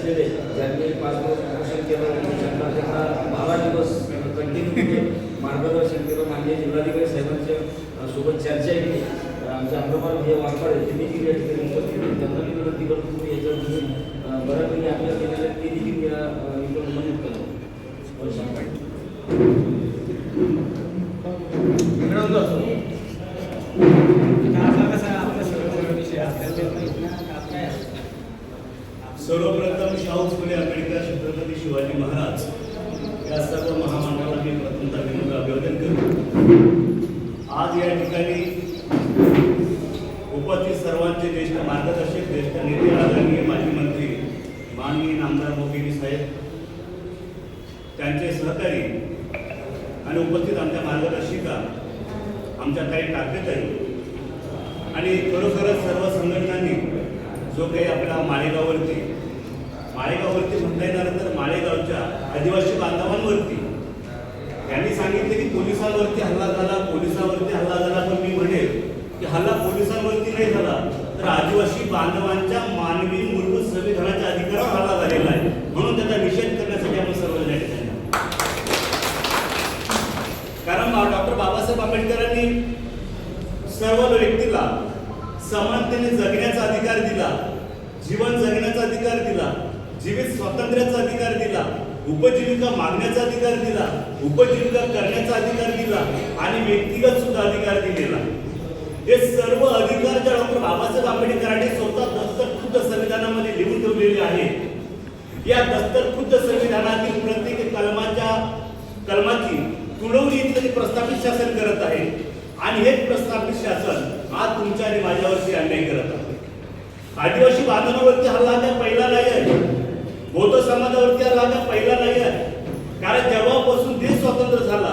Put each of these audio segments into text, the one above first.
असलेले ज्यांनी पाच दिवस केलं त्यांना त्यांना बारा दिवस कंटिन्यू म्हणजे मार्गदर्शन केलं. माननीय जिल्हाधिकारी साहेबांच्या सोबत चर्चा केली. आमचे हे वाकड यांनी देखील ठिकाणी त्यांना मी विनंती करतो तुम्ही बऱ्यापैकी आपल्या केलेल्या ते देखील इकडून मदत करावं मिळवलं असतो सर्वप्रथम शाहू फुले आंबेडकर छत्रपती शिवाजी महाराज या सर्व महामानवाला मी प्रथमता विनम्र अभिवादन करतो आज या ठिकाणी उपस्थित सर्वांचे ज्येष्ठ मार्गदर्शक ज्येष्ठ नेते आदरणीय माजी मंत्री माननीय नामदार मोगिनी साहेब त्यांचे सहकारी आणि उपस्थित आमच्या मार्गदर्शिका आमच्या काही ताकदही आणि खरोखरच सर्व संघटनांनी जो काही आपला माळेगाववरती माळेगाववरती म्हणता येणार तर माळेगावच्या आदिवासी बांधवांवरती. त्यांनी सांगितले की पोलिसांवरती हल्ला झाला पोलिसांवरती हल्ला झाला पण मी म्हणेल की हल्ला पोलिसांवरती नाही झाला तर आदिवासी बांधवांच्या मानवी मूलभूत संविधानाच्या अधिकारावर हल्ला झालेला आहे. म्हणून त्याचा निषेध करण्यासाठी आपण सर्वजण या कारण डॉक्टर बाबासाहेब आंबेडकरांनी सर्व व्यक्तीला समानतेने जगण्याचा अधिकार दिला. जीवन जगण्याचा अधिकार दिला जीवित स्वातंत्र्याचा अधिकार दिला उपजीविका मागण्याचा अधिकार दिला उपजीविका करण्याचा अधिकार दिला आणि व्यक्तिगत सुद्धा अधिकार दिलेला. हे सर्व अधिकार ज्या डॉक्टर बाबासाहेब आंबेडकरांनी स्वतः दस्तखुद्द संविधानामध्ये लिहून ठेवलेले आहे या दस्तखुद्द संविधानातील प्रत्येक कलमाच्या कलमाची तुडवणी इथलं प्रस्थापित शासन करत आहे. आणि हेच प्रस्थापित शासन आज तुमच्या आणि माझ्यावरती अन्याय करत आहे. आदिवासी बांधवांवरती हल्ला लागा पहिला नाही आहे. बौद्ध समाजावरती हल्ला लागा पहिला नाही आहे. कारण जेव्हापासून देश स्वतंत्र झाला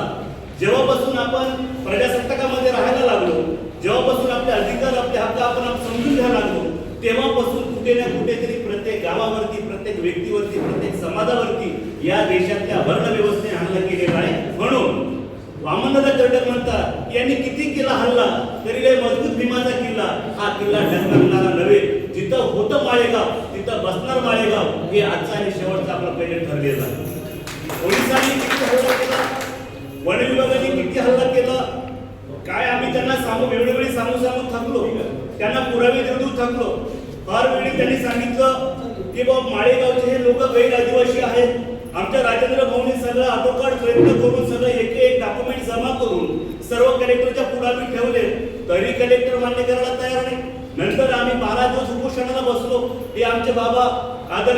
जेव्हापासून आपण प्रजासत्ताकामध्ये राहायला लागलो जेव्हापासून आपले अधिकार आपले हक्क आपण समजून घ्यायला लागलो तेव्हापासून कुठे ना कुठेतरी प्रत्येक गावावरती प्रत्येक व्यक्तीवरती प्रत्येक समाजावरती या देशातल्या वर्ण व्यवस्थेने हल्ला केलेला आहे. म्हणून वामनदादा कर्डक म्हणतात की यांनी किती किल्ला हल्ला? तरी लय मजबूत भीमाचा किल्ला हा किल्ला ढकलणारा जिथं होतं माळेगाव तिथं बसणार माळेगाव हे आजचा आणि शेवटचा आपला पहिले ठरलेला. पोलिसांनी किती हल्ला केला? वन विभागाने किती हल्ला केला? काय आम्ही त्यांना सांगू? वेळोवेळी सांगू सांगू थकलो. त्यांना पुरावे देऊ देऊ थकलो. फार वेळी त्यांनी सांगितलं की बाबा माळेगावचे हे लोक गैर आदिवासी आहेत. आमच्या राजेंद्र भाऊने सगळं आटोकाट प्रयत्न करून सगळं एक एक डॉक्युमेंट जमा करून सर्व कलेक्टरच्या पुढावी ठेवले तरी कलेक्टर मान्य करायला तयार नाही. नंतर आम्ही बारा दिवस उपोषणाला बसलो. हे आमचे बाबा आदर